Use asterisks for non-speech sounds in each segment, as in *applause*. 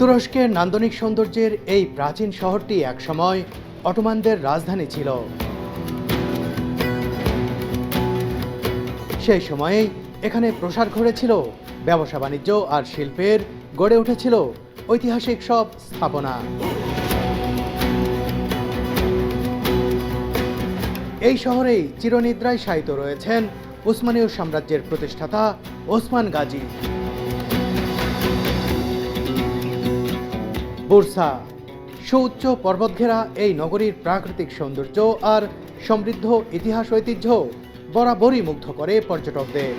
তুরস্কের নান্দনিক সৌন্দর্যের এই প্রাচীন শহরটি একসময় অটোমানদের রাজধানী ছিল। সেই সময়েই এখানে প্রসার ঘটেছিল, ব্যবসা বাণিজ্য আর শিল্পের গড়ে উঠেছিল ঐতিহাসিক সব স্থাপনা। এই শহরেই চিরনিদ্রায় শায়িত রয়েছেন উসমানীয় সাম্রাজ্যের প্রতিষ্ঠাতা ওসমান গাজী। বুরসা। সুউচ্চ পর্বতঘেরা এই নগরীর প্রাকৃতিক সৌন্দর্য আর সমৃদ্ধ ইতিহাস ঐতিহ্য বরাবরই মুগ্ধ করে পর্যটকদের।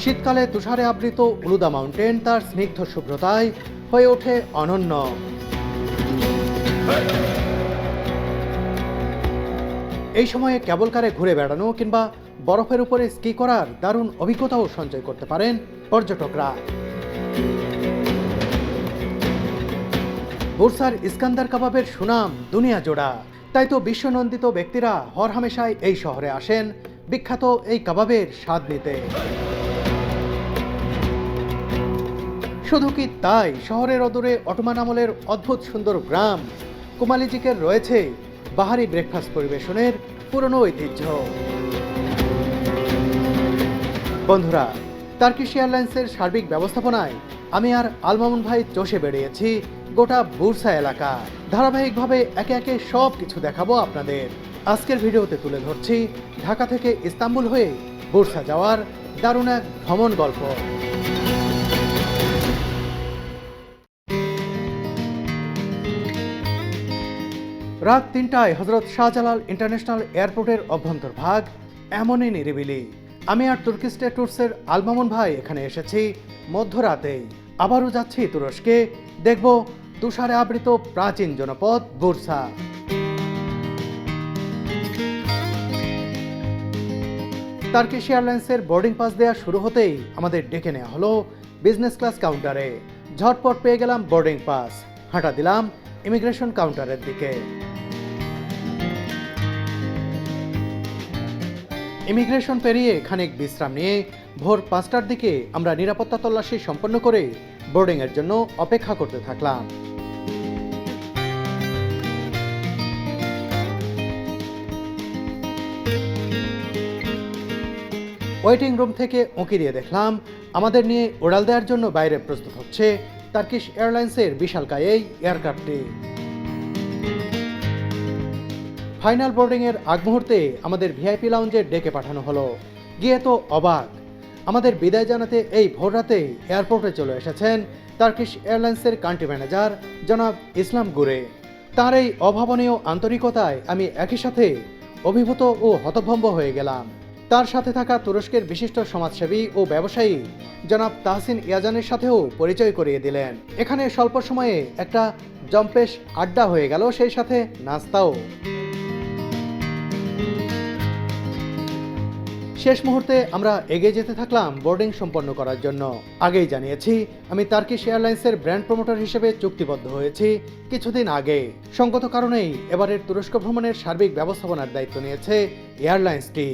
শীতকালে তুষারে আবৃত উলুদা মাউন্টেন তার স্নিগ্ধ শুভ্রতায় হয়ে ওঠে অনন্য। এই সময়ে কেবল কারে ঘুরে বেড়ানো কিংবা বরফের উপরে স্কি করার দারুণ অভিজ্ঞতাও সঞ্চয় করতে পারেন পর্যটকরা। বুরসার ইস্কান্দার কাবাবের সুনাম দুনিয়া জোড়া। তাই তো বিশ্বনন্দিত ব্যক্তিরা হরহামেশাই এই শহরে আসেন, বিখ্যাত এই কাবাবের স্বাদ নিতে। শুধু কি তাই? শহরের অদূরে অটোমান আমলের অদ্ভুত সুন্দর গ্রাম কুমালিজিকের রয়েছে বাহারি ব্রেকফাস্ট পরিবেশনের পুরনো ঐতিহ্য। বন্ধুরা, টার্কিশ এয়ারলাইন্সের সার্বিক ব্যবস্থাপনায় আমি আর আলমামুন ভাই চষে বেরিয়েছি গোটা বুরসা এলাকা। ধারাবাহিকভাবে একে একে সব কিছু দেখাবো আপনাদের। আজকের ভিডিওতে তুলে ধরছি ঢাকা থেকে ইস্তাম্বুল হয়ে বুরসা যাওয়ার দারুণ এক ভ্রমণ গল্প। রাত তিনটায় হজরত শাহজালাল ইন্টারন্যাশনাল এয়ারপোর্টের অভ্যন্তরভাগ এমনই নিরিবিলি। আমি আর তুর্কিস্টে ট্যুরসের আলমামুন ভাই এখানে এসেছি মধ্যরাতেই আবারও যাচ্ছি তুরস্কে, দেখব তুষারে আবৃত প্রাচীন জনপদ বুরসা। টার্কিশ এয়ারলাইন্সের বোর্ডিং পাস দেওয়া শুরু হতেই আমাদের ডেকে নেওয়া হলো বিজনেস ক্লাস কাউন্টারে। ঝটপট পেয়ে গেলাম বোর্ডিং পাস। হাঁটা দিলাম ইমিগ্রেশন কাউন্টারের দিকে। ইমিগ্রেশন পেরিয়ে খানিক বিশ্রাম নিয়ে ভোর পাঁচটার দিকে আমরা নিরাপত্তা তল্লাশি সম্পন্ন করে বোর্ডিংয়ের জন্য অপেক্ষা করতে থাকলাম। ওয়েটিং রুম থেকে উঁকি দিয়ে দেখলাম, আমাদের নিয়ে উড়াল দেওয়ার জন্য বাইরে প্রস্তুত হচ্ছে টার্কিশ এয়ারলাইন্সের বিশালকায় এই এয়ারক্রাফটটি। ফাইনাল বোর্ডিংয়ের আগ মুহূর্তে আমাদের ভিআইপি লাউঞ্জে ডেকে পাঠানো হলো। গিয়ে তো অবাক। আমাদের বিদায় জানাতে এই ভোর রাতে এয়ারপোর্টে চলে এসেছেন টার্কিশ এয়ারলাইন্সের কান্ট্রি ম্যানেজার জনাব ইসলাম গুরে। তার এই অভাবনীয় আন্তরিকতায় আমি একই সাথে অভিভূত ও হতভম্ব হয়ে গেলাম। তার সাথে থাকা তুরস্কের বিশিষ্ট সমাজসেবী ও ব্যবসায়ী জনাব তাহসিন ইয়াজানের সাথেও পরিচয় করিয়ে দিলেন। এখানে স্বল্প সময়ে একটা জম্পেশ আড্ডা হয়ে গেল সেই সাথে নাস্তাও। শেষ মুহূর্তে আমরা এগিয়ে যেতে থাকলাম বোর্ডিং সম্পন্ন করার জন্য। আগেই জানিয়েছি, আমি টার্কিশ এয়ারলাইন্সের ব্র্যান্ড প্রমোটার হিসেবে চুক্তিবদ্ধ হয়েছি কিছুদিন আগে। সঙ্গত কারণেই এবারের তুরস্ক ভ্রমণের সার্বিক ব্যবস্থাপনার দায়িত্ব নিয়েছে এয়ারলাইন্সটি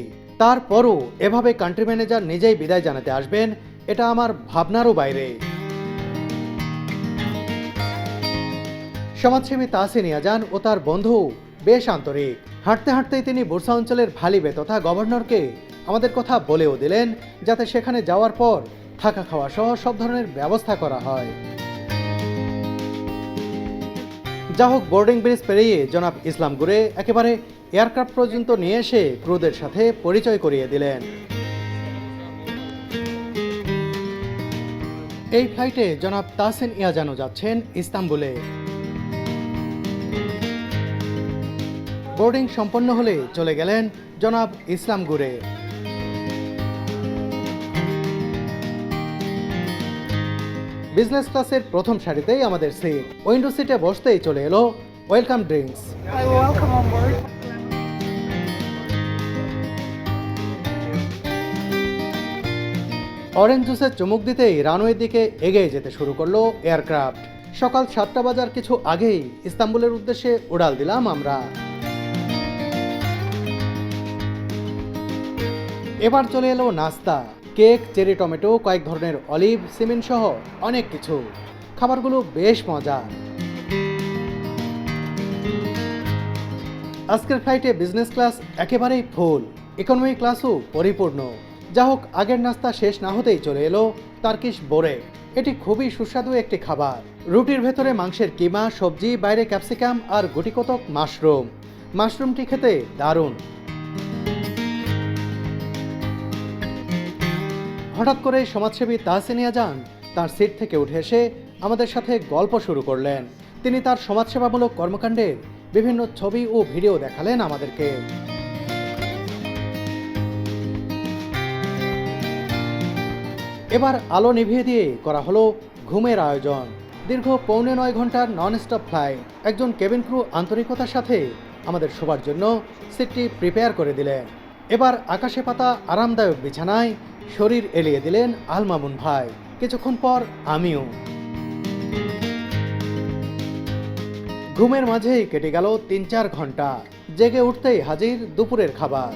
তারপরও এভাবে কান্ট্রি ম্যানেজার নিজেই বিদায় জানাতে আসবেন, এটা আমার ভাবনারও বাইরে। সমাজসেবী তাহসিন ইয়াজান ও তার বন্ধু বেশ আন্তরিক। হাঁটতে হাঁটতেই তিনি বুরসা অঞ্চলের ভালিবে তথা গভর্নরকে আমাদের কথা বলেও দিলেন, যাতে সেখানে যাওয়ার পর থাকা খাওয়া সহ সব ধরনের ব্যবস্থা করা হয়। যা হোক, বোর্ডিং ব্রিজ পেরিয়ে জনাব ইসলাম গুরে একেবারে এয়ারক্রাফট পর্যন্ত নিয়ে এসে ক্রুদের সাথে পরিচয় করিয়ে দিলেন। এই ফ্লাইটে জনাব তাসিন ইয়াজানো যাচ্ছেন ইস্তাম্বুলে। বোর্ডিং সম্পন্ন হলে চলে গেলেন জনাব ইসলাম গুরে বিজনেস ক্লাসের প্রথম সারিতেই আমাদের সিট উইন্ডো সিটে বসতেই চলে এলো ওয়েলকাম ড্রিঙ্কস. অরেঞ্জ জুসের চুমুক দিতেই রানওয়ের দিকে এগিয়ে যেতে শুরু করল এয়ারক্রাফট সকাল সাতটা বাজার কিছু আগেই ইস্তাম্বুলের উদ্দেশ্যে উড়াল দিলাম আমরা। এবার চলে এলো নাস্তা। কেক, চেরি, টমেটো, কয়েক ধরনের অলিভ, সিমেন্ট সহ অনেক কিছু। খাবারগুলো বেশ মজা। আজকের ফ্লাইটে বিজনেস ক্লাস একেবারেই ফুল। ইকোনমি ক্লাসও পরিপূর্ণ। যা হোক, আগের নাস্তা শেষ না হতেই চলে এলো তার্কিশ বোরে। এটি খুবই সুস্বাদু একটি খাবার। রুটির ভেতরে মাংসের কিমা, সবজি, বাইরে ক্যাপসিকাম আর গুটিকতক মাশরুম। মাশরুমটি খেতে দারুণ। হঠাৎ করে সমাজসেবী তাহসিনিয়া যান তার সিট থেকে উঠে এসে আমাদের সাথে গল্প শুরু করলেন। তিনি তার সমাজসেবামূলক কর্মকাণ্ডের বিভিন্ন ছবি ও ভিডিও দেখালেন আমাদেরকে। এবার আলো নিভিয়ে দিয়ে করা হলো ঘুমের আয়োজন। দীর্ঘ পৌনে নয় ঘণ্টার নন স্টপ ফ্লাইট একজন কেবিন ক্রু আন্তরিকতার সাথে আমাদের শোবার জন্য সিটটি প্রিপেয়ার করে দিলেন। এবার আকাশে পাতা আরামদায়ক বিছানায় শরীর এলিয়ে দিলেন আল মামুন ভাই। কিছুক্ষণ পর আমিও। ঘুমের মাঝেই কেটে গেল তিন চার ঘণ্টা। জেগে উঠতেই হাজির দুপুরের খাবার।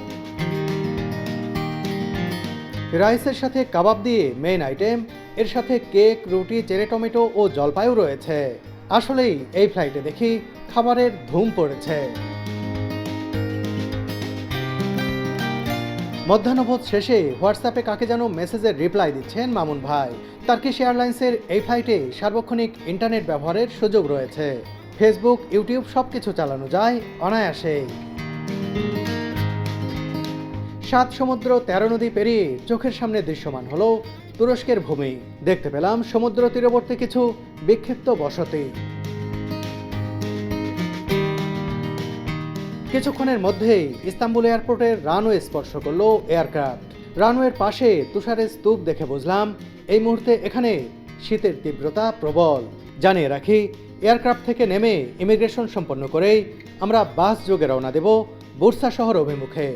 রাইসের সাথে কাবাব দিয়ে মেন আইটেম এর সাথে কেক, রুটি, চেরে, টমেটো ও জলপাইও রয়েছে। আসলেই এই ফ্লাইটে দেখি খাবারের ধুম পড়েছে। মধ্যাহ্নভোজ শেষে হোয়াটসঅ্যাপে কাকে যেন মেসেজের রিপ্লাই দিচ্ছেন মামুন ভাই। টার্কিশ এয়ারলাইন্সের এই ফ্লাইটে সার্বক্ষণিক ইন্টারনেট ব্যবহারের সুযোগ রয়েছে। ফেসবুক, ইউটিউব সব কিছু চালানো যায় অনায়াসেই। সাত সমুদ্র, তেরো নদী পেরিয়ে চোখের সামনে দৃশ্যমান হলো তুরস্কের ভূমি। দেখতে পেলাম সমুদ্র তীরবর্তী কিছু বিক্ষিপ্ত বসতি। কিছুক্ষণের মধ্যেই ইস্তাম্বুল এয়ারপোর্টের রানওয়ে স্পর্শ করল এয়ারক্রাফট। রানওয়ের পাশে তুষারের স্তূপ দেখে বুঝলাম, এই মুহূর্তে এখানে শীতের তীব্রতা প্রবল। জানিয়ে রাখি, এয়ারক্রাফট থেকে নেমে ইমিগ্রেশন সম্পন্ন করেই আমরা বাস যোগে রওনা দেব বুরসা শহর অভিমুখে।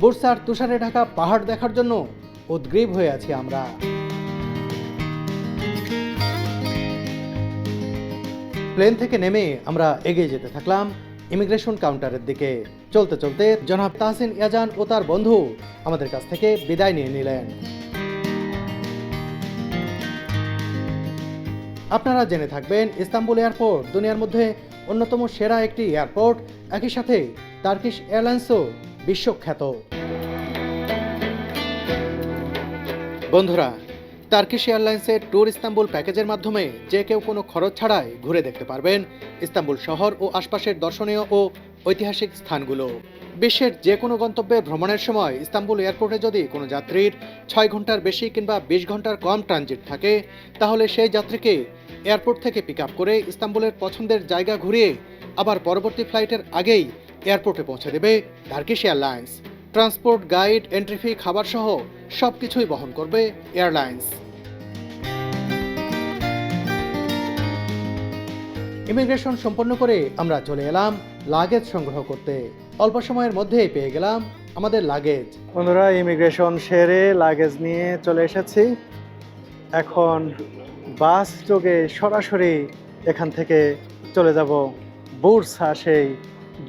বুরসার তুষারে ঢাকা পাহাড় দেখার জন্য উদ্গ্রীব হয়ে আছি আমরা। প্লেন থেকে নেমে আমরা এগিয়ে যেতে থাকলাম ইমিগ্রেশন কাউন্টারের দিকে। চলতে চলতে জনাব তাহসিন ইয়াজান ও তার বন্ধু আমাদের কাছ থেকে বিদায় নিয়ে নিলেন। আপনারা জেনে থাকবেন, ইস্তাম্বুল এয়ারপোর্ট দুনিয়ার মধ্যে অন্যতম সেরা একটি এয়ারপোর্ট, একই সাথে টার্কিশ এয়ারলাইন্সও বিশ্বখ্যাত। বন্ধুরা টার্কিশ এয়ারলাইন্সের ট্যুর ইস্তাম্বুল প্যাকেজের মাধ্যমে যে কেউ কোনো খরচ ছাড়াই ঘুরে দেখতে পারবেন ইস্তাম্বুল শহর ও আশপাশের দর্শনীয় ও ঐতিহাসিক স্থানগুলো। বিশ্বের যে কোনো গন্তব্যে ভ্রমণের সময় ইস্তাম্বুল এয়ারপোর্টে যদি কোনো যাত্রীর ছয় ঘণ্টার বেশি কিংবা বিশ ঘণ্টার কম ট্রানজিট থাকে, তাহলে সেই যাত্রীকে এয়ারপোর্ট থেকে পিক আপ করে ইস্তাম্বুলের পছন্দের জায়গা ঘুরিয়ে আবার পরবর্তী ফ্লাইটের আগেই এয়ারপোর্টে পৌঁছে দেবে Turkish Airlines. Transport, guide, entry fee খাবার সহ সব কিছুই বহন করবে এয়ারলাইন্স। ইমিগ্রেশন সম্পন্ন করে আমরা চলে এলাম লাগেজ সংগ্রহ করতে। অল্প সময়ের মধ্যেই পেয়ে গেলাম আমাদের লাগেজ বন্ধুরা ইমিগ্রেশন সেরে লাগেজ নিয়ে চলে এসেছি। এখন বাস যোগে সরাসরি এখান থেকে চলে যাব বুরসা সেই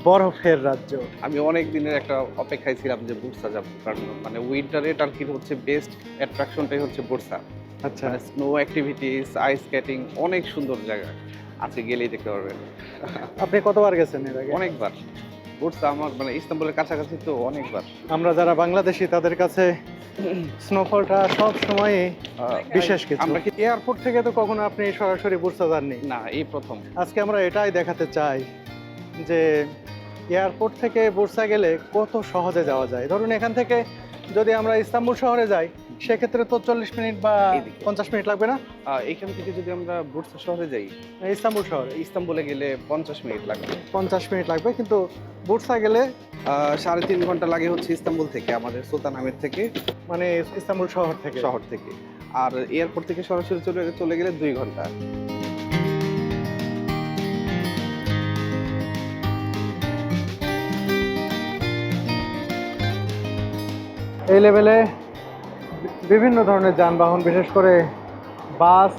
বরফের রাজ্য। আমি অনেক দিনের একটা অপেক্ষায় ছিলাম যে বুরসা যাব কারণ মানে উইন্টারে টার্কির হচ্ছে বেস্ট অ্যাট্রাকশনটাই হচ্ছে বুরসা। আচ্ছা। স্নো অ্যাক্টিভিটিস আইস স্কেটিং অনেক সুন্দর জায়গা। আছে গেলেই দেখতে পারবেন। আপনি কতবার গেছেন এর আগে? অনেকবার। বুরসা আমার মানে ইস্তাম্বুলের কাছাকাছি তো অনেকবার। আমরা যারা বাংলাদেশি তাদের কাছে স্নোফলটা সব সময় বিশেষ কিছু। আমরা কি এয়ারপোর্ট থেকে তো কখনো আপনি সরাসরি বুরসা যাননি? না এই প্রথম। আজকে আমরা এটাই দেখাতে চাই যে এয়ারপোর্ট থেকে বুরসা গেলে কত সহজে যাওয়া যায়। ধরুন এখান থেকে যদি আমরা ইস্তাম্বুল শহরে যাই সেক্ষেত্রে তো চল্লিশ মিনিট বা পঞ্চাশ মিনিট লাগবে না? এখান থেকে যদি আমরা বুরসা শহরে যাই ইস্তাম্বুল শহরে। ইস্তাম্বুলে গেলে পঞ্চাশ মিনিট লাগবে। পঞ্চাশ মিনিট লাগবে কিন্তু বুরসা গেলে সাড়ে তিন ঘণ্টা লাগে হচ্ছে ইস্তাম্বুল থেকে আমাদের সুলতান আহমেদ থেকে। মানে ইস্তাম্বুল শহর থেকে। শহর থেকে। আর এয়ারপোর্ট থেকে সরাসরি চলে চলে গেলে দুই ঘণ্টা। এই লেভেলে বিভিন্ন ধরনের যানবাহন, বিশেষ করে বাস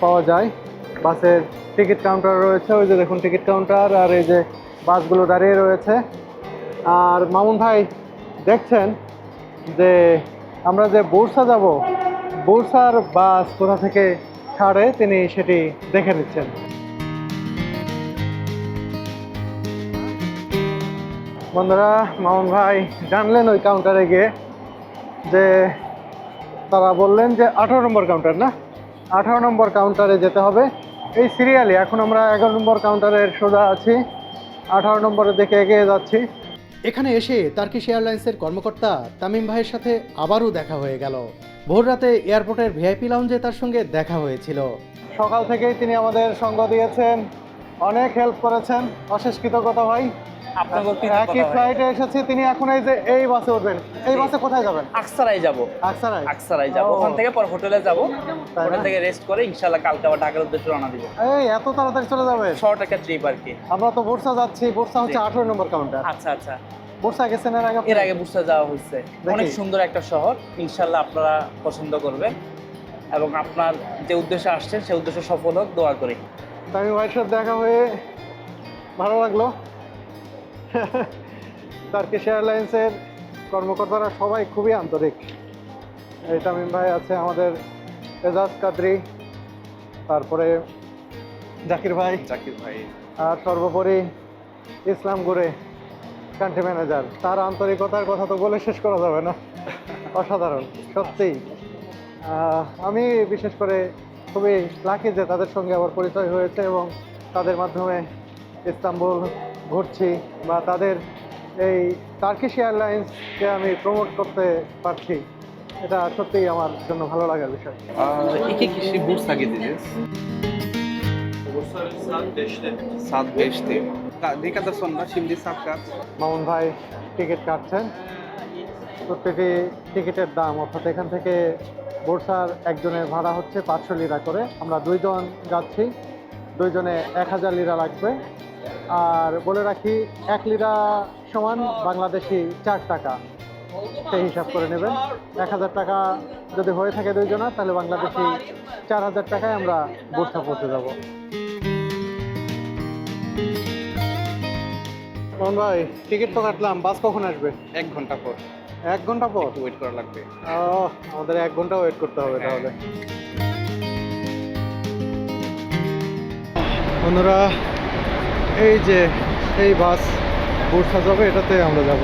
পাওয়া যায়। বাসের টিকিট কাউন্টার রয়েছে, ওই যে দেখুন টিকিট কাউন্টার আর এই যে বাসগুলো দাঁড়িয়ে রয়েছে। আর মামুন ভাই, দেখছেন যে আমরা যে বুরসা যাব, বুরসার বাস কোথা থেকে ছাড়ে তিনি সেটি দেখে নিচ্ছেন। বন্ধুরা, মামুন ভাই, জানলেন ওই কাউন্টারে গিয়ে যে তারা বললেন যে আঠারো নম্বর কাউন্টার না? আঠারো নম্বর কাউন্টারে যেতে হবে। এই সিরিয়ালি এখন আমরা এগারো নম্বর কাউন্টারের সোজা আছি। আঠারো নম্বরের দিকে এগিয়ে যাচ্ছি। এখানে এসে তার্কিশ এয়ারলাইন্সের কর্মকর্তা তামিম ভাইয়ের সাথে আবারও দেখা হয়ে গেল। ভোররাতে এয়ারপোর্টের ভিআইপি লাউঞ্জে তার সঙ্গে দেখা হয়েছিল। সকাল থেকেই তিনি আমাদের সঙ্গ দিয়েছেন। অনেক হেল্প করেছেন। অশেষ কৃতজ্ঞতা ভাই। একই কৃতজ্ঞতা ফ্লাইটে এসেছি তিনি এখন এই যে এই বাসে উঠবেন। এই বাসে কোথায় যাবেন? আকসারাই যাব। আকসারাই? আকসারাই যাব। ওখান থেকে পর হোটেলে যাব। থেকে রেস্ট করে ইনশাআল্লাহ কালকে আবার ঢাকার উদ্দেশ্যে রওনা দিব। এই এত তাড়াতাড়ি চলে শর্ট একটা ট্রিপ আর কি। আমরা তো বুরসা যাচ্ছি। বুরসা হচ্ছে জি। আঠারো নম্বর কাউন্টার আচ্ছা আচ্ছা। বুরসা গেছেন এর আগে এর আগে বুসরা যাওয়া হয়েছে। অনেক সুন্দর একটা শহর। ইনশাআল্লাহ আপনারা পছন্দ করবেন। এবং আপনার যে উদ্দেশ্যে আসছেন সেই উদ্দেশ্য সফল হোক দোয়া করি। ভাইয়ের সাথে দেখা হয়ে ভালো লাগল। *laughs* টার্কিশ এয়ারলাইন্সের কর্মকর্তারা সবাই খুবই আন্তরিক। এই তামিম ভাই আছে আমাদের এজাজ কাদরি তারপরে জাকির ভাই জাকির ভাই। আর সর্বোপরি ইসলাম গুরে কান্ট্রি ম্যানেজার তার আন্তরিকতার কথা তো বলে শেষ করা যাবে না। *laughs* অসাধারণ সত্যিই আমি বিশেষ করে খুবই লাকি যে তাদের সঙ্গে আমার পরিচয় হয়েছে এবং তাদের মাধ্যমে ইস্তাম্বুল ঘুরছি বা তাদের এই টার্কিশ এয়ারলাইন্সকে আমি প্রমোট করতে পারছি এটা সত্যিই আমার জন্য ভালো লাগার বিষয় Ee, kişi Bursa gideceğiz. Bursa saat 5'te. Saat 5'te. Ka- Ne kadar sonra? Şimdi saat kaç? Mamun ভাই টিকিট কাটছেন প্রত্যেকটি টিকিটের দাম অর্থাৎ এখান থেকে বোরসার একজনের ভাড়া হচ্ছে পাঁচশো লিরা করে আমরা দুইজন যাচ্ছি দুইজনে এক হাজার লিরা লাগবে আর বলে রাখি এক লিরা সমান বাংলাদেশি চার টাকা। সেই হিসাব করে নেবেন। এক হাজার টাকা যদি হয়ে থাকে দুইজনা তাহলে বাংলাদেশি চার হাজার টাকায় আমরা বোরসা পৌঁছে যাব। মোহন ভাই টিকিট তো কাটলাম। বাস কখন আসবে? এক ঘণ্টা পর। এক ঘণ্টা পর? ওয়েট করা লাগবে। ও, আমাদের এক ঘণ্টা ওয়েট করতে হবে তাহলে। বন্ধুরা এই যে, এই বাস, বুরসা যাবে এটাতে আমরা যাব।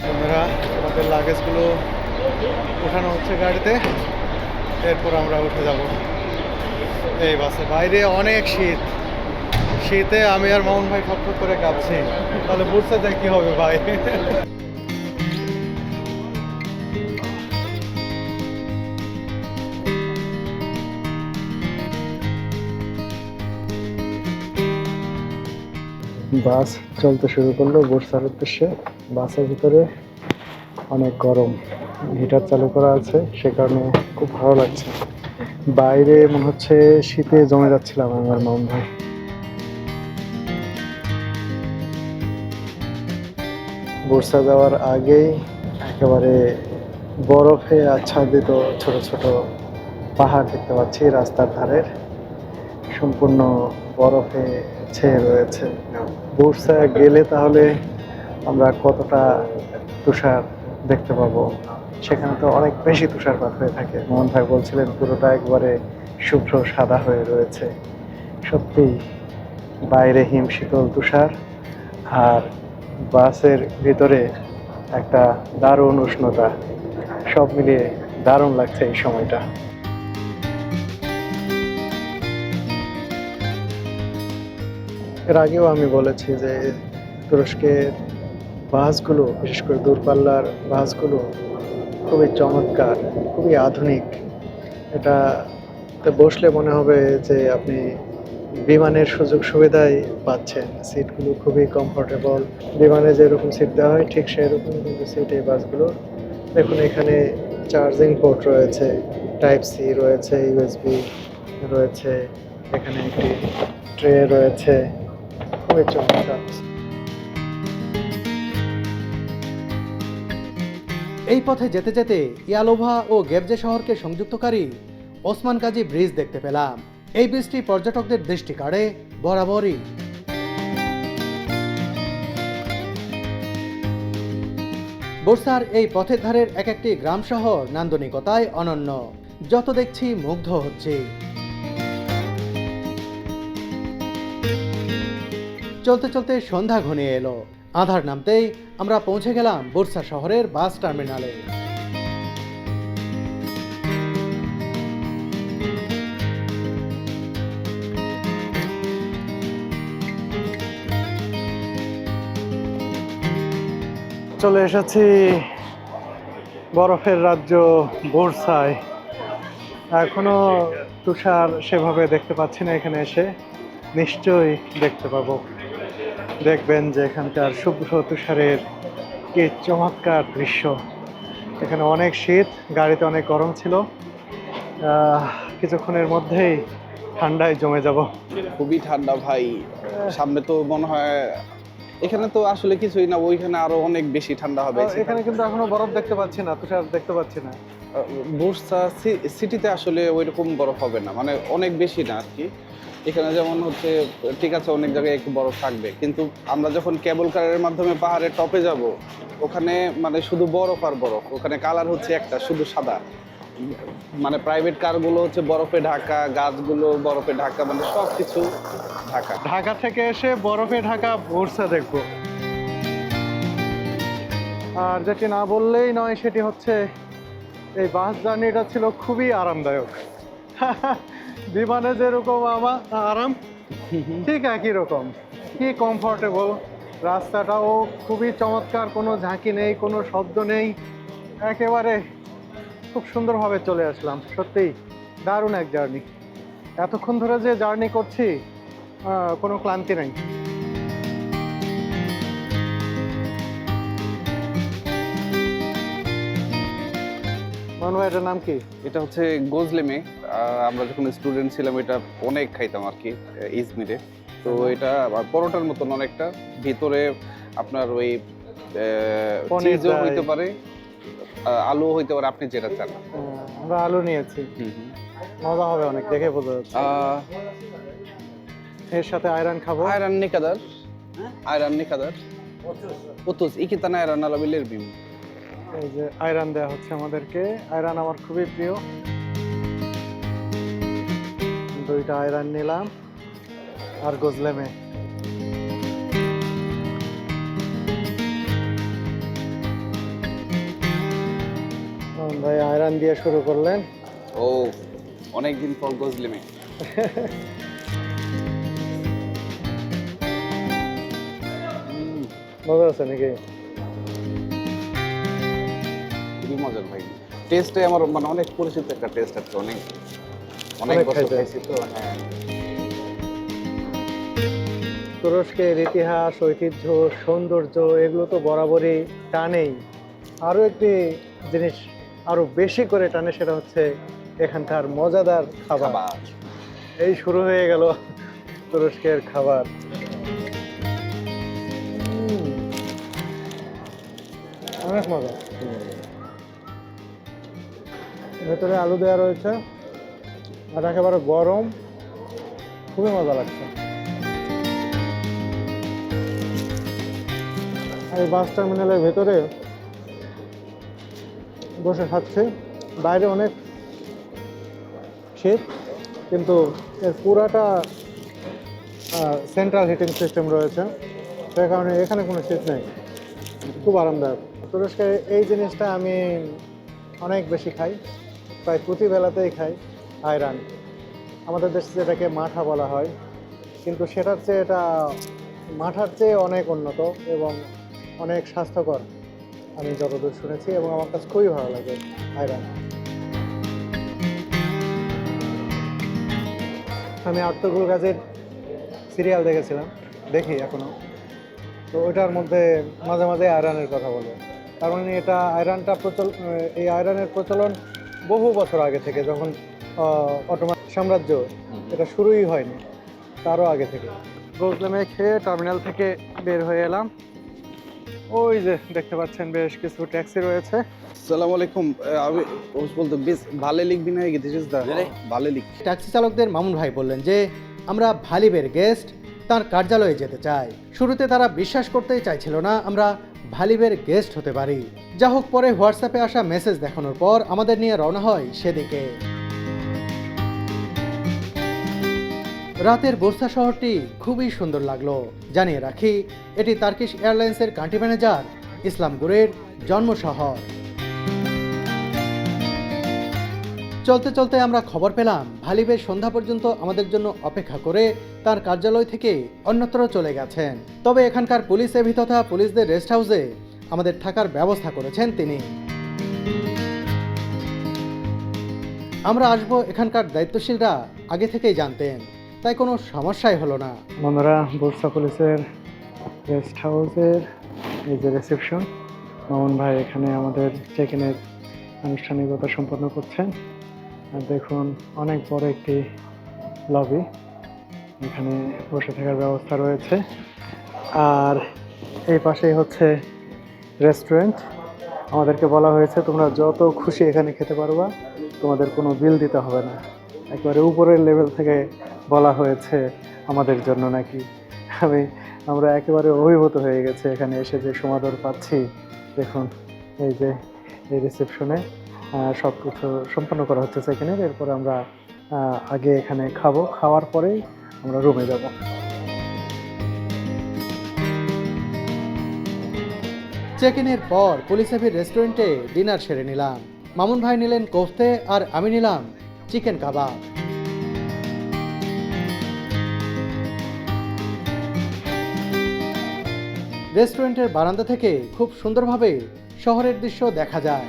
বন্ধুরা আমাদের লাগেজগুলো ওঠানো হচ্ছে গাড়িতে। এরপর আমরা উঠে যাব। এই বাসে। বাইরে অনেক শীত। শীতে আমি আর মামুন ভাই ফট করে কাঁপছি। তাহলে বুঝতে যাই, কি হবে ভাই? বাস চলতে শুরু করল। বোরসার উদ্দেশ্যে বাসের ভিতরে অনেক গরম হিটার চালু করা আছে, সে কারণে খুব ভালো লাগছে। বাইরে মনে হচ্ছে শীতে জমে যাচ্ছিলাম আমার মামুন ভাই। বর্ষা যাওয়ার আগেই একেবারে বরফে আচ্ছাদিত ছোট ছোট পাহাড় দেখতে পাচ্ছি রাস্তার ধারের। সম্পূর্ণ বরফে ছেয়ে রয়েছে। বর্ষা গেলে তাহলে আমরা কতটা তুষার দেখতে পাবো? সেখানে তো অনেক বেশি তুষারপাত হয়ে থাকে। মোহন ভাই বলছিলেন, পুরোটা একবারে শুভ্র সাদা হয়ে রয়েছে। সত্যি বাইরে হিম শীতল তুষার আর বাসের ভিতরে একটা দারুণ উষ্ণতা। সব মিলিয়ে দারুণ লাগছে এই সময়টা। এর আগেও আমি বলেছি যে তুরস্কের বাসগুলো, বিশেষ করে দূরপাল্লার বাসগুলো খুবই চমৎকার, খুবই আধুনিক। এটা বসলে মনে হবে যে আপনি বিমানের সুযোগ সুবিধাই পাচ্ছেন। সিটগুলো খুবই কমফোর্টেবল বিমানে যেরকম সিট দেওয়া হয়, ঠিক সেরকম কিন্তু সিট এই বাসগুলো। দেখুন, এখানে চার্জিং পোর্ট রয়েছে টাইপ সি রয়েছে ইউএসবি রয়েছে, এখানে একটি ট্রে রয়েছে। খুবই চমৎকার এই পথে যেতে যেতে ইয়ালোভা ও গেবজে শহরকে সংযুক্তকারী ওসমান কাজী ব্রিজ দেখতে পেলাম। এই ব্রিজটি পর্যটকদের দৃষ্টি কাড়ে, বরাবরই। বোরসার এই পথের ধারের এক একটি গ্রাম শহর নান্দনিকতায় অনন্য। যত দেখছি মুগ্ধ হচ্ছি। চলতে চলতে সন্ধ্যা ঘনিয়ে এলো। আধার নামতেই আমরা পৌঁছে গেলাম বোরসা শহরের বাস টার্মিনালে। চলে এসেছি বরফের রাজ্য বোরসায়। এখনও তুষার সেভাবে দেখতে পাচ্ছি না এখানে এসে। নিশ্চয়ই দেখতে পাবো। দেখবেন যে এখানকার শুভ্র তুষারের কে চমৎকার দৃশ্য। এখানে অনেক শীত, গাড়িতে অনেক গরম ছিল। কিছুক্ষণের মধ্যেই ঠান্ডায় জমে যাব। খুবই ঠান্ডা ভাই। সামনে তো মনে হয় এখানে তো আসলে কিছুই না ওইখানে আরও অনেক বেশি ঠান্ডা হবে। এখানে কিন্তু এখনও বরফ দেখতে পাচ্ছি না তুষার দেখতে পাচ্ছি না। বুরসা সিটিতে আসলে ওইরকম বরফ হবে না মানে অনেক বেশি না আর কি এখানে যেমন হচ্ছে ঠিক আছে অনেক জায়গায় একটু বরফ থাকবে কিন্তু আমরা যখন কেবল কারের মাধ্যমে পাহাড়ের টপে যাব ওখানে মানে শুধু বরফ আর বরফ ওখানে কালার হচ্ছে একটা শুধু সাদা। মানে প্রাইভেট কারগুলো হচ্ছে বরফে ঢাকা, গাছগুলো বরফে ঢাকা মানে সব কিছু ঢাকা। ঢাকা থেকে এসে বরফে ঢাকা বোরসা দেখব। আর যেটি না বললেই নয়, সেটি হচ্ছে এই বাস জার্নিটা ছিল খুবই আরামদায়ক। *laughs* বিমানে যেরকম আমার আরাম, ঠিক একই রকম। কি কমফোর্টেবল রাস্তাটাও খুবই চমৎকার, কোনো ঝাঁকি নেই, কোনো শব্দ নেই। একেবারে খুব সুন্দরভাবে চলে আসলাম। সত্যিই দারুণ এক জার্নি। এতক্ষণ ধরে যে জার্নি করছি কোনো ক্লান্তি নাই। মানু এটার নাম কি? এটা হচ্ছে গোজলেমে আমরা যখন স্টুডেন্ট ছিলাম এটা অনেক খাইতাম আর কি ইজমিরে। তো এটা আবার পরোটার মতন অনেকটা। ভিতরে আপনার ওই। হইতে পারে আলু হইতে পারে আপনি যেটা চান আমরা আলু নিয়েছি মজা হবে অনেক দেখে বোঝা যাচ্ছে এর সাথে আয়রন খাব kadar? Ayran ne kadar? 30. İki tane ayran alabilir miyim? এই যে আয়রন দেওয়া হচ্ছে আমাদেরকে আয়রন আমার খুবই প্রিয় দুইটা আয়রন নিলাম আর গজলেমে ভাই আয়রন দিয়ে শুরু করলেন। ও অনেক দিন পর গজলিমে মজা আছে নাকি? খুবই মজার ভাই। টেস্টে আমার মানে অনেক পরিচিত একটা টেস্ট আছে অনেক অনেক অনেক বছর খাইছি তো হ্যাঁ। তুরস্কের ইতিহাস ঐতিহ্য সৌন্দর্য এগুলো তো বরাবরই টানেই। আরও একটি জিনিস আরও বেশি করে টানে সেটা হচ্ছে এখানকার মজাদার খাবার। এই শুরু হয়ে গেল তুরস্কের খাবার। অনেক মজা। ভেতরে আলু দেওয়া রয়েছে। আর একেবারে গরম। খুবই মজা লাগছে। এই বাস টার্মিনালের ভেতরে বসে খাচ্ছে। বাইরে অনেক শীত কিন্তু এর পুরাটা সেন্ট্রাল হিটিং সিস্টেম রয়েছে। সে কারণে এখানে কোনো শীত নেই। খুব আরামদায়ক। তুরস্কে এই জিনিসটা আমি অনেক বেশি খাই। প্রায় প্রতি বেলাতেই খাই আয়রান। আমাদের দেশে যেটাকে মাঠা বলা হয়, কিন্তু সেটার চেয়ে এটা মাঠার চেয়ে অনেক উন্নত এবং অনেক স্বাস্থ্যকর। আমি যতদূর শুনেছি এবং আমার কাছে খুবই ভালো লাগে। আয়রান আমি আর্তগুল গাছের সিরিয়াল দেখেছিলাম দেখি এখনও। তো ওইটার মধ্যে মাঝে মাঝে আয়রনের কথা বলে। তার মানে এটা আয়রনটা প্রচল এই আয়রনের প্রচলন বহু বছর আগে থেকে যখন অটোমান সাম্রাজ্য এটা শুরুই হয়নি তারও আগে থেকে। গোজলেমে খেয়ে টার্মিনাল থেকে বের হয়ে এলাম। ওই যে দেখতে পাচ্ছেন বেশ কিছু ট্যাক্সি রয়েছে। সালাম আলাইকুম। আমি বলতো বেশ ভালো লিখবি না গেছিস দা ভালো লিখ ট্যাক্সি চালকদের মামুন ভাই বললেন যে আমরা ভালিবের গেস্ট তার কার্যালয়ে যেতে চাই। শুরুতে তারা বিশ্বাস করতেই চাইছিল না আমরা ভালিবের গেস্ট হতে পারি। যা হোক পরে হোয়াটসঅ্যাপে আসা মেসেজ দেখানোর পর আমাদের নিয়ে রওনা হয় সেদিকে। রাতের বোরসা শহরটি খুবই সুন্দর লাগল। জানিয়ে রাখি, এটি তার্কিশ এয়ারলাইন্সের কান্ট্রি ম্যানেজার ইসলাম গুরের জন্ম শহর। চলতে চলতে আমরা খবর পেলাম, ভালিবের সন্ধ্যা পর্যন্ত আমাদের জন্য অপেক্ষা করে তার কার্যালয় থেকে অন্যত্র চলে গেছেন। তবে এখানকার পুলিশ এভি তথা পুলিশদের রেস্ট হাউসে আমাদের থাকার ব্যবস্থা করেছেন তিনি। আমরা আসব এখানকার দায়িত্বশীলরা আগে থেকেই জানতেন। তাই কোনো সমস্যাই হলো না। বন্ধুরা বুরসা পুলিশের গেস্ট হাউসের এই যে রিসেপশন মামুন ভাই এখানে আমাদের চেক ইনের আনুষ্ঠানিকতা সম্পন্ন করছেন। আর দেখুন, অনেক বড় একটি লবি এখানে বসে থাকার ব্যবস্থা রয়েছে। আর এই পাশেই হচ্ছে রেস্টুরেন্ট আমাদেরকে বলা হয়েছে, তোমরা যত খুশি এখানে খেতে পারবা, তোমাদের কোনো বিল দিতে হবে না। একেবারে উপরের লেভেল থেকে বলা হয়েছে আমাদের জন্য নাকি। আমি, আমরা একেবারে অভিভূত হয়ে গেছে এখানে এসে যে সমাদর পাচ্ছি। দেখুন, এই যে, এই রিসেপশনে সব কিছু সম্পন্ন করা হচ্ছে সেখানের এরপর আমরা আগে এখানে খাব। খাওয়ার পরেই আমরা রুমে যাব। চেক ইনের পর পুলিশ রেস্টুরেন্টে ডিনার সেরে নিলাম। মামুন ভাই নিলেন কোফতে আর আমি নিলাম। Chicken kebab. রেস্টুরেন্টের বারান্দা থেকে খুব সুন্দরভাবে শহরের দৃশ্য দেখা যায়।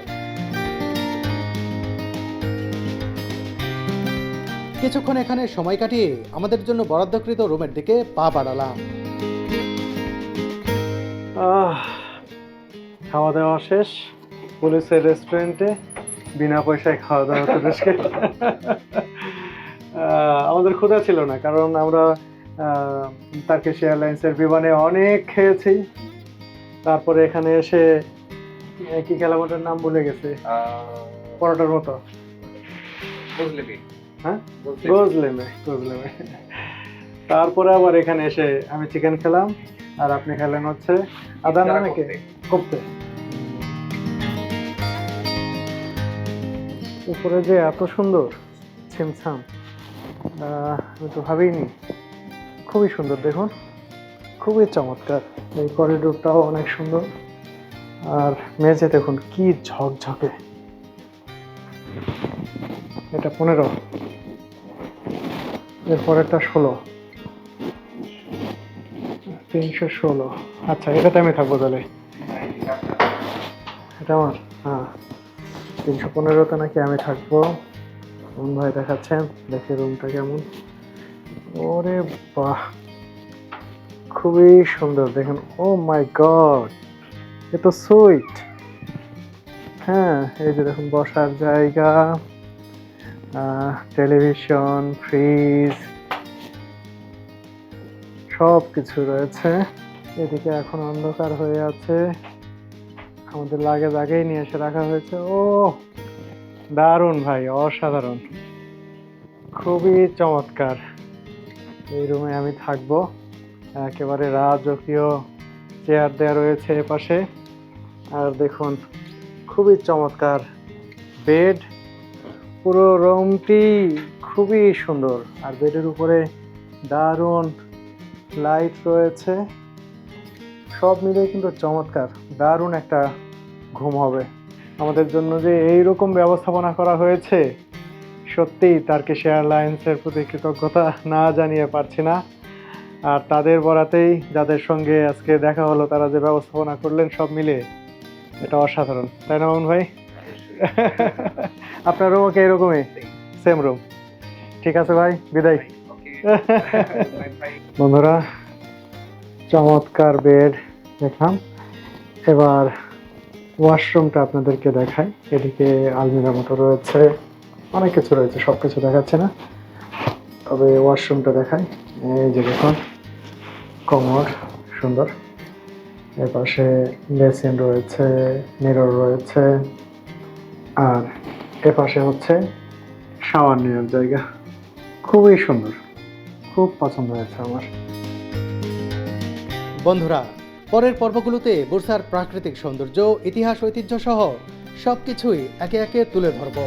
কিছুক্ষণ এখানে সময় কাটিয়ে আমাদের জন্য বরাদ্দকৃত রুমের দিকে পা বাড়ালাম। খাওয়া দাওয়া শেষ। পুলিশের রেস্টুরেন্টে বিনা পয়সায় খাওয়া দাওয়া দেশকে আমাদের ক্ষুধা ছিল না কারণ আমরা তার্কিশ এয়ারলাইন্সের বিমানে অনেক খেয়েছি। তারপরে এখানে এসে কি খেলাম ওটার নাম ভুলে গেছে? পরোটার মতো। হ্যাঁ? গজলেমে গজলেমে তারপরে আবার এখানে এসে আমি চিকেন খেলাম আর আপনি খেলেন হচ্ছে আদা নামে কে কোপ্তে। উপরে যে এত সুন্দর ছিমছাম আমি তো ভাবিনি খুবই সুন্দর, দেখুন। খুবই চমৎকার। এই করিডোরটাও অনেক সুন্দর। আর মেঝে দেখুন, কি ঝকঝকে। এটা পনেরো। এরপরেরটা ষোলো। তিনশো ষোলো। আচ্ছা এটাতে আমি থাকব তাহলে। এটা আমার? হ্যাঁ। তিনশো পনেরোতে নাকি আমি থাকব। রুম ভাই দেখাচ্ছেন দেখে রুমটা কেমন। ওরে বাহ, খুবই সুন্দর, দেখেন, ও মাই গড, এ তো সুইট। হ্যাঁ এই যে দেখুন, বসার জায়গা টেলিভিশন, ফ্রিজ সব কিছু রয়েছে। এদিকে এখন অন্ধকার হয়ে আছে। আমাদের লাগেজ আগেই নিয়ে এসে রাখা হয়েছে। ও দারুণ ভাই, অসাধারণ। খুবই চমৎকার। এই রুমে আমি থাকব। একেবারে রাজকীয় চেয়ার দেওয়া রয়েছে এপাশে। আর দেখুন, খুবই চমৎকার বেড। পুরো রুমটি খুবই সুন্দর। আর বেডের উপরে দারুণ লাইট রয়েছে। সব মিলে কিন্তু চমৎকার দারুণ একটা ঘুম হবে। আমাদের জন্য যে এই রকম ব্যবস্থাপনা করা হয়েছে সত্যিই তার্কিশ এয়ারলাইন্সের প্রতি কৃতজ্ঞতা না জানিয়ে পারছি না। আর তাদের বরাতেই যাদের সঙ্গে আজকে দেখা হলো তারা যে ব্যবস্থাপনা করলেন সব মিলে এটা অসাধারণ। তাই না মামুন ভাই? আপনার রুমও কি এরকমই সেম রুম ঠিক আছে ভাই বিদায়। *laughs* বন্ধুরা চমৎকার বেড দেখলাম এবার ওয়াশরুমটা আপনাদেরকে দেখাই। এদিকে আলমিরা মতো রয়েছে। অনেক কিছু রয়েছে সব কিছু দেখাচ্ছে না। তবে ওয়াশরুমটা দেখাই। এই যে দেখুন, কমর, সুন্দর। এর পাশে বেসিন রয়েছে, মিরর রয়েছে। আর এ পাশে হচ্ছে শাওয়ার নেওয়ার জায়গা। খুবই সুন্দর। খুব পছন্দ হয়েছে আমার। বন্ধুরা পরের পর্বগুলোতে বুরসার প্রাকৃতিক সৌন্দর্য ইতিহাস ঐতিহ্য সহ সবকিছুই একে একে তুলে ধরব।